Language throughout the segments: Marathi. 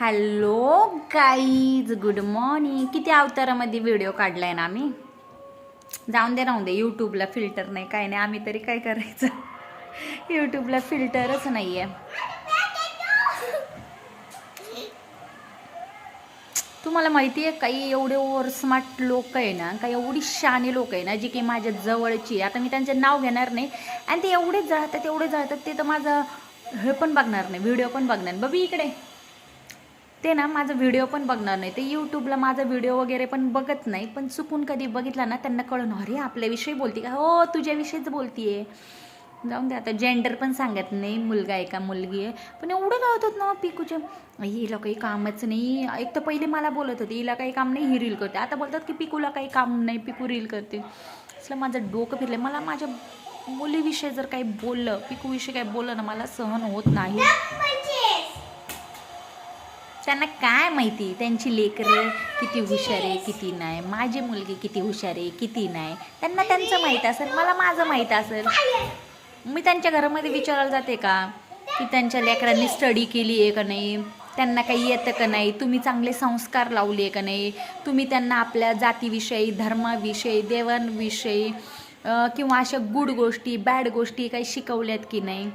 Hello guys good morning. किती अवतारामध्ये व्हिडिओ काढलाय ना आम्ही? जाऊन दे राहून दे. यूट्यूबला फिल्टर नाही काय नाही. आम्ही तरी काय करायचं? यूट्यूबला फिल्टरच नाही आहे तुम्हाला माहिती आहे काही एवढे ओव्हर स्मार्ट लोक आहे ना काही एवढी शाने लोक आहे ना जी की माझ्या जवळची आहे. आता मी त्यांचे नाव घेणार नाही. आणि ते एवढे जळतात एवढे जळतात ते तर माझं हे पण बघणार नाही व्हिडिओ पण बघणार बबी इकडे. ते ना माझा व्हिडिओ पण बघणार नाही. ते यूट्यूबला माझा व्हिडिओ वगैरे पण बघत नाही. पण चुकून कधी बघितला ना त्यांना कळून अरे आपल्याविषयी बोलते का? हो तुझ्याविषयीच बोलतीये. जाऊन दे आता. जेंडर पण सांगत नाही. मुलगा आहे का मुलगी आहे. पण एवढं लावतात ना पिकूच्या हिला काही कामच नाही. एक तर पहिले मला बोलत होती हिला काही काम नाही ही रील करते. आता बोलतात की पिकूला काही काम नाही पिकू रील करते. असलं माझं डोकं फिरलं मला माझ्या मुलीविषयी जर काही बोललं पिकूविषयी काही बोललं ना मला सहन होत नाही. त्यांना काय माहिती? त्यांची लेकरं किती हुशार आहे किती नाही? माझी मुलगी किती हुशार आहे किती नाही? त्यांना त्यांचं माहीत असेल मला माझं माहीत असेल. मी त्यांच्या घरामध्ये विचारायला जाते का? की त्यांच्या लेकरांनी स्टडी केली आहे का नाही? त्यांना काही येतं का नाही? तुम्ही चांगले संस्कार लावले आहे का नाही? तुम्ही त्यांना आपल्या जातीविषयी धर्माविषयी देवांविषयी किंवा अशा गुड गोष्टी बॅड गोष्टी काही शिकवल्यात की नाही?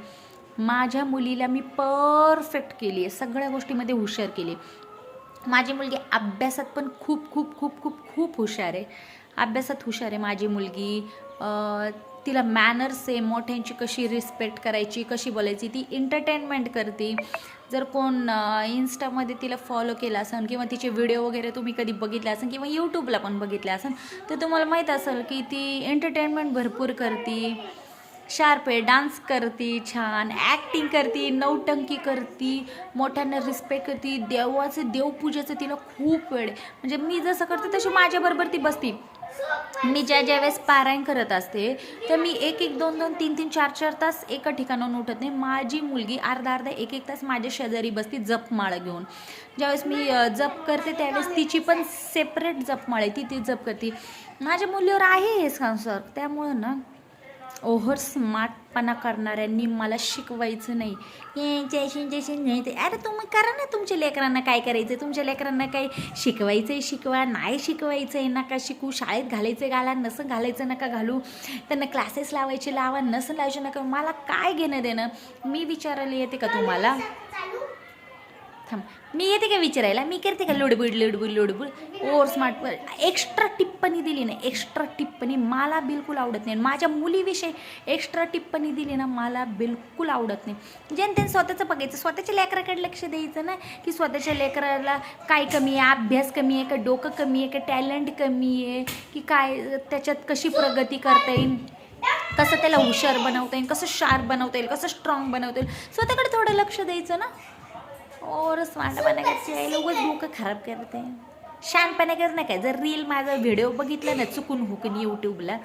माझ्या मुलीला मी परफेक्ट केली आहे. सगळ्या गोष्टीमध्ये हुशार केली माझी मुलगी अभ्यासात पण खूप खूप खूप खूप खूप हुशार आहे. अभ्यासात हुशार आहे माझी मुलगी. तिला मॅनर्स आहे मोठ्यांची कशी रिस्पेक्ट करायची कशी बोलायची ती एंटरटेनमेंट करते. जर कोण इन्स्टामध्ये तिला फॉलो केला असेल किंवा तिचे व्हिडिओ वगैरे तुम्ही कधी बघितले असेल किंवा यूट्यूबला पण बघितले असेल तर तुम्हाला माहीत असेल की ती एंटरटेनमेंट भरपूर करते. शार्प आहे डान्स करते छान. ॲक्टिंग करते नौटंकी करते मोठ्यांना रिस्पेक्ट करते. देवाचं देवपूजेचं तिला खूप वेळ. आहे म्हणजे मी जसं करते तशी माझ्याबरोबर ती बसते. मी ज्या ज्या वेळेस पारायण करत असते तर मी एक एक दोन दोन तीन तीन चार चार तास एका ठिकाणाहून उठत नाही. माझी मुलगी अर्धा अर्धा एक एक तास माझ्या शेजारी बसते जपमाळा घेऊन. ज्यावेळेस मी जप करते त्यावेळेस तिची पण सेपरेट जपमाळ आहे. ती ती जप करते. माझ्या मुलीवर आहे हे संसार त्यामुळं ना ओव्हर स्मार्टपणा करणाऱ्यांनी मला शिकवायचं नाही. हे जैशी नाही ते अरे तुम्ही करा ना तुमच्या लेकरांना काय करायचं तुमच्या लेकरांना काय शिकवायचं आहे शिकवा. नाही शिकवायचं आहे नका शिकू. शाळेत घालायचं घाला नसं घालायचं नका घालू. त्यांना क्लासेस लावायचे लावा नसं लावायचे नका. मला काय घेणं देणं मी विचारायला येते का तुम्हाला? थांब. मी येते का विचारायला? मी करते का लुडबुड लुडबुड लुडबुड? ओवर स्मार्ट एक्स्ट्रा टिप्पणी दिली ना एक्स्ट्रा टिप्पणी मला बिलकुल आवडत नाही. माझ्या मुलीविषयी एक्स्ट्रा टिप्पणी दिली ना मला बिलकुल आवडत नाही. ज्याने त्याने स्वतःचं बघायचं. स्वतःच्या लेकराकडे लक्ष द्यायचं ना की स्वतःच्या लेकराला काय कमी आहे अभ्यास कमी आहे का डोकं कमी आहे का टॅलेंट कमी आहे की काय त्याच्यात कशी प्रगती करता येईल? कसं त्याला हुशार बनवता येईल कसं शार्प बनवता येईल कसं स्ट्रॉंग बनवता येईल? स्वतःकडे थोडं लक्ष द्यायचं ना. और स्मार्टपणा करायची उगाच डोकं खराब करते शानपणा कर नका जर रील माझा व्हिडिओ बघितला ना चुकून हुकून यूट्यूबला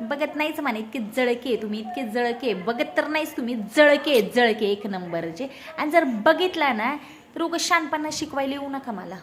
बघत नाहीच म्हणा इतके जळके तुम्ही इतके जळके बघत तर नाहीच तुम्ही जळके जळके एक नंबरचे. आणि जर बघितला ना तर उगाच शानपणा शिकवायला येऊ नका मला.